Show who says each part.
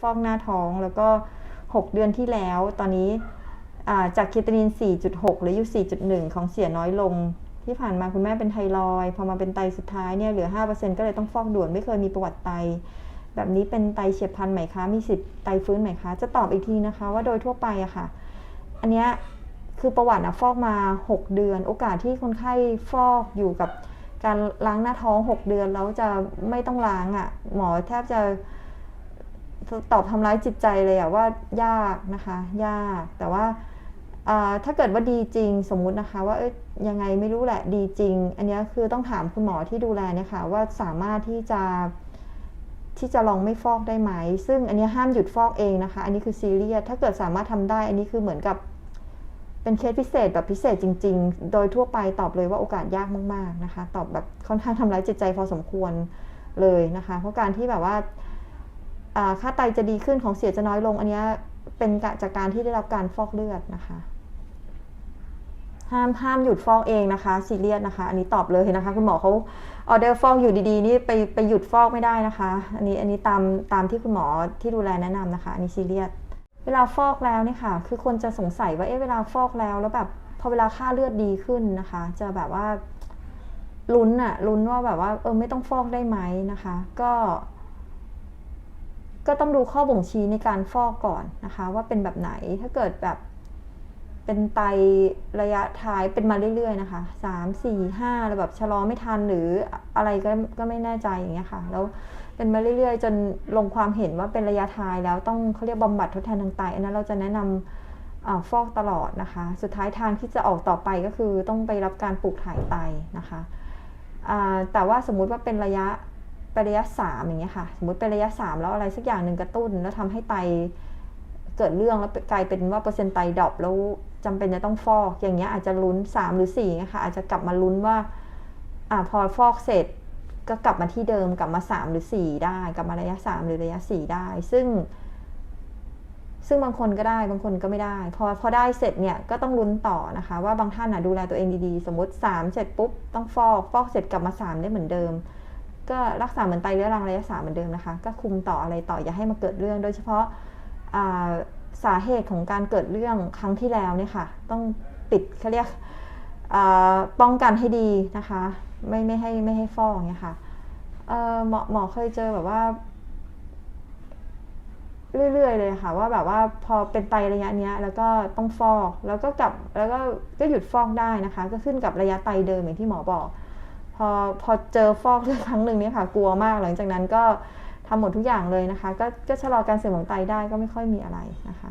Speaker 1: ฟอกหน้าท้องแล้วก็ 6 เดือนที่แล้ว ตอนนี้จากเคตานิน 4.6 หรืออยู่ 4.1 ของเสียน้อยลง ที่ผ่านมาคุณแม่เป็นไทรอยพอมาเป็นไตสุดท้ายเนี่ยเหลือ 5%ก็เลยต้องฟอกด่วนไม่เคยมีประวัติไต แบบนี้เป็นไตเฉียบพลันไหมคะ มีสิทธิ์ไตฟื้นไหมคะ จะตอบอีกทีนะคะว่าโดยทั่วไปอะค่ะ อันเนี้ยคือประวัติอะฟอกมา 6 เดือน โอกาสที่คนไข้ฟอกอยู่กับการล้างหน้าท้อง 6 เดือนแล้วจะไม่ต้องล้างอะหมอแทบจะ ตอบทำร้ายจิตใจเลยอะว่ายากนะคะ ยากแต่ว่าถ้าเกิดว่าดีจริงสมมุตินะคะ ว่ายังไงไม่รู้แหละดีจริง อันนี้คือต้องถามคุณหมอที่ดูแลเนี่ยค่ะว่าสามารถที่จะที่จะลองไม่ฟอกได้ไหม ซึ่งอันนี้ห้ามหยุดฟอกเองนะคะ อันนี้คือซีเรียสถ้าเกิดสามารถทำได้ อันนี้คือเหมือนกับเป็นเคสพิเศษแบบพิเศษจริง ๆ โดยทั่วไปตอบเลยว่าโอกาสยากมากๆนะคะ ตอบแบบค่อนข้างทำร้ายจิตใจพอสมควรเลยนะคะ เพราะการที่แบบว่า ค่าไตจะดีขึ้นของเสียจะน้อยลง อันนี้เป็นจากการที่ได้รับการฟอกเลือดนะคะ ห้ามห้ามหยุดฟอกเองนะคะซีเรียสนะคะ อันนี้ตอบเลยนะคะ คุณหมอเขาออเดอร์ฟอกอยู่ดีๆ นี่ไปไปหยุดฟอกไม่ได้นะคะ อันนี้อันนี้ตามตามที่คุณหมอที่ดูแลแนะนำนะคะ อันนี้ซีเรียสเวลาฟอกแล้วเนี่ยค่ะ คือคนจะสงสัยว่าเอ๊ะเวลาฟอกแล้วแล้วแบบพอเวลาค่าเลือดดีขึ้นนะคะ จะแบบว่าลุ้นอะลุ้นว่าแบบว่าเออไม่ต้องฟอกได้ไหมนะคะ ก็ ก็ต้องดูข้อบ่งชี้ในการฟอกก่อนนะคะ ว่าเป็นแบบไหนถ้าเกิดแบบเป็นไตระยะท้ายเป็นมาเรื่อยๆนะคะสามสี่ห้าแล้วแบบชะลอไม่ทันหรืออะไรก็ก็ไม่แน่ใจอย่างเงี้ยค่ะ แล้วเป็นมาเรื่อยๆ จนลงความเห็นว่าเป็นระยะท้ายแล้วต้องเขาเรียกบำบัดทดแทนทางไตอันนั้นเราจะแนะนำอาฟอกตลอดนะคะ สุดท้ายทางที่จะออกต่อไปก็คือต้องไปรับการปลูกถ่ายไตนะคะแต่ว่าสมมุติว่าเป็นระยะ ไประยะสามอย่างเงี้ยค่ะ สมมติเป็นระยะสามแล้วอะไรสักอย่างหนึ่งกระตุ้น แล้วทำให้ไตเกิดเรื่องแล้วกลายเป็นว่าเปอร์เซ็นต์ไตดรอปแล้วจำเป็นจะต้องฟอก อย่างเงี้ยอาจจะลุ้นสามหรือสี่ค่ะอาจจะกลับมาลุ้นว่าอ่าพอฟอกเสร็จก็กลับมาที่เดิมกลับมาสามหรือสี่ได้ กลับมาระยะสามหรือระยะสี่ได้ ซึ่ง ซึ่งบางคนก็ได้บางคนก็ไม่ได้ พอพอได้เสร็จเนี่ยก็ต้องลุ้นต่อนะคะ ว่าบางท่านอะดูแลตัวเองดีๆ สมมติ 3 เสร็จปุ๊บต้องฟอก ฟอกเสร็จกลับมา 3 ได้เหมือนเดิม ก็รักษาเหมือนไตเรื้อรังระยะสามเหมือนเดิมนะคะ ก็คุมต่ออะไรต่ออย่าให้มาเกิดเรื่อง โดยเฉพาะาสาเหตุของการเกิดเรื่องครั้งที่แล้วเนี่ยค่ะ ต้องปิดเขาเรียกป้องกันให้ดีนะคะ ไม่ไม่ให้ไม่ให้ฟอกเนี่ยค่ะเหมอหมอเคยเจอแบบว่า เรื่อยๆเลยค่ะ ว่าแบบว่าพอเป็นไตระยะเนี้ย แล้วก็ต้องฟอกแล้วก็กลับแล้วก็ก็หยุดฟอกได้นะคะ ก็ขึ้นกับระยะไตเดิมอย่างที่หมอบอก อพอเจอฟอกครั้งหนึ่งเนี่ยค่ะ กลัวมากหลังจากนั้นก็ทำหมดทุกอย่างเลยนะคะ ก็ก็ชะลอการเสื่อมของไตได้ก็ไม่ค่อยมีอะไรนะคะ